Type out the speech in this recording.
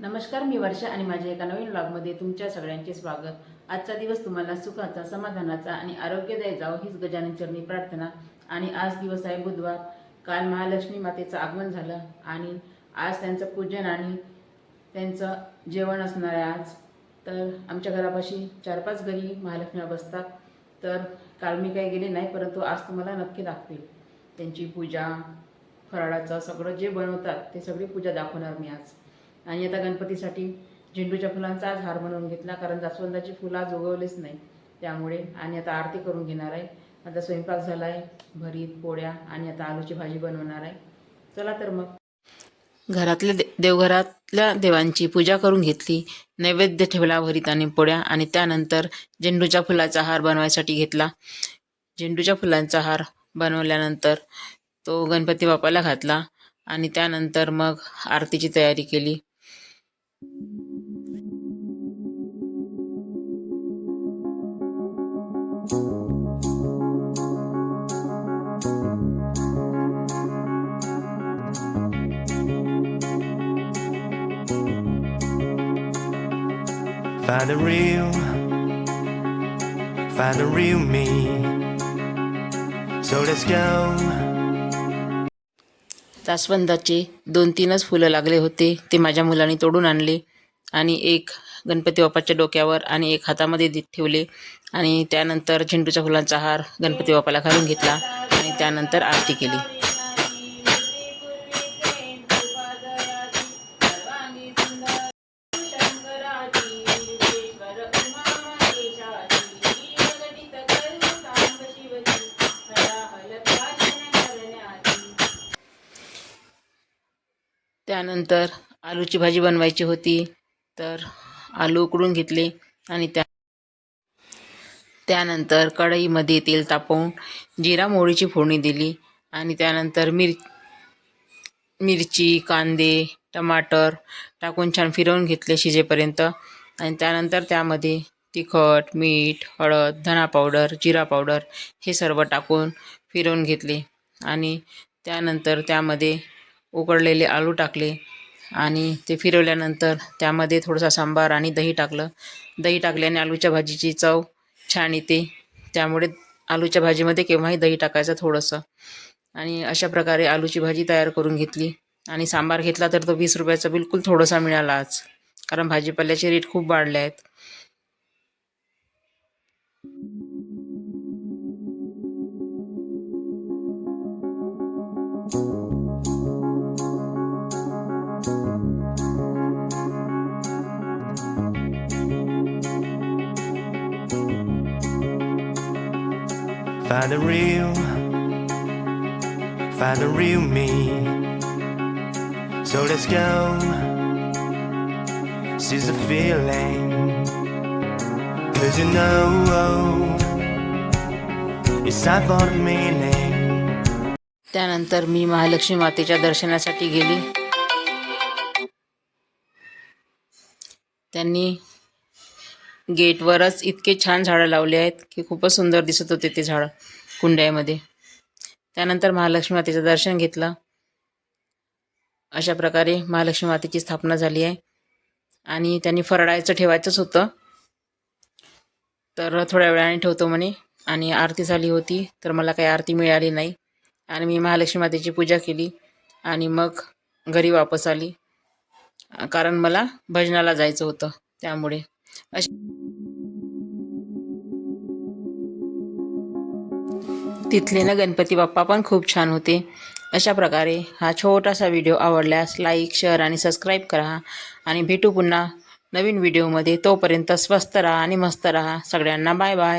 नमस्कार मी वर्षा आणि माझ्या एका नवीन ब्लॉगमध्ये तुमच्या सगळ्यांचे स्वागत. आजचा दिवस तुम्हाला सुखाचा समाधानाचा आणि आरोग्यदायी जावं हीच गजानन चरणी प्रार्थना. आणि आज दिवस आहे बुधवार. काल महालक्ष्मी मातेचं आगमन झालं आणि आज त्यांचं पूजन आणि त्यांचं जेवण असणार आहे आज. तर आमच्या घरापाशी चार पाच घरी महालक्ष्म्या बसतात. तर काल मी काही गेले नाही परंतु आज तुम्हाला नक्की दाखवेल. त्यांची पूजा फराळाचं सगळं जे बनवतात ते सगळी पूजा दाखवणार मी आज. आणि आता गणपतीसाठी झेंडूच्या फुलांचा आज हार बनवून घेतला कारण जास्वंदाची फुलं आज उगवलेच नाही त्यामुळे. आणि आता आरती करून घेणार आहे. आता स्वयंपाक झाला आहे भरीत पोळ्या आणि आता आलूची भाजी बनवणार आहे. चला तर मग. घरातल्या दे देवघरातल्या देवांची पूजा करून घेतली नैवेद्य ठेवला भरीत आणि पोळ्या आणि त्यानंतर झेंडूच्या फुलाचा हार बनवायसाठी घेतला. झेंडूच्या फुलांचा हार बनवल्यानंतर तो गणपती बाप्पाला घातला आणि त्यानंतर मग आरतीची तयारी केली. Find the real, find the real me. So let's go. जास्वंदाचे दोन तीनच फुलं लागले होते ते माझ्या मुलाने तोडून आणले. आणि एक गणपती बाप्पाच्या डोक्यावर आणि एक हातामध्ये दि- ठेवले. आणि त्यानंतर झेंडूच्या फुलांचा हार गणपती बाप्पाला घालून घेतला आणि त्यानंतर आरती केली. त्यानंतर आलूची भाजी बनवायची होती तर आलू उकडून घेतले आणि त्या त्यानंतर कढईमध्ये तेल तापवून जिरा मोहरीची फोडणी दिली आणि त्यानंतर मिर मिरची कांदे टमाटर टाकून छान फिरवून घेतले शिजेपर्यंत आणि त्यानंतर त्यामध्ये तिखट मीठ हळद धना पावडर जिरा पावडर हे सर्व टाकून फिरवून घेतले आणि त्यानंतर त्यामध्ये उकडलेले आलू टाकले आणि ते फिरवल्यानंतर त्यामध्ये थोडासा सांबार आणि दही टाकलं. दही टाकल्याने आलूच्या भाजीची चव छान येते. त्यामुळे आलूच्या भाजीमध्ये केव्हाही दही टाकायचं थोडंसं. आणि अशा प्रकारे आलूची भाजी तयार करून घेतली. आणि सांबार घेतला तर तो वीस रुपयाचा बिलकुल थोडासा मिळाला आज. कारण भाजीपाल्याचे रेट खूप वाढले आहेत. Find the real, find the real me. So let's go. Seize the feeling. Cause you know it's time for the meaning. त्यानंतर मी महालक्ष्मी मातेच्या दर्शनासाठी गेली त्यांनी गेटवरच इतके छान झाडं लावले आहेत की खूपच सुंदर दिसत होते ते झाडं कुंड्यामध्ये. त्यानंतर महालक्ष्मी मातेचं दर्शन घेतलं. अशा प्रकारे महालक्ष्मी मातेची स्थापना झाली आहे. आणि त्यांनी फरडायचं ठेवायचंच होतं. तर थोड्या वेळाने ठेवतो म्हणे. आणि आरती झाली होती तर मला काही आरती मिळाली नाही. आणि मी महालक्ष्मी मातेची पूजा केली. आणि मग घरी वापस आली. कारण मला भजनाला जायचं होतं त्यामुळे. अशी तिथले ना गणपती बाप्पा पण खूप छान होते. अशा प्रकारे हा छोटासा व्हिडिओ आवडल्यास लाईक शेअर आणि सबस्क्राईब करा. आणि भेटू पुन्हा नवीन व्हिडिओमध्ये तोपर्यंत स्वस्त राहा आणि मस्त राहा. सगळ्यांना बाय बाय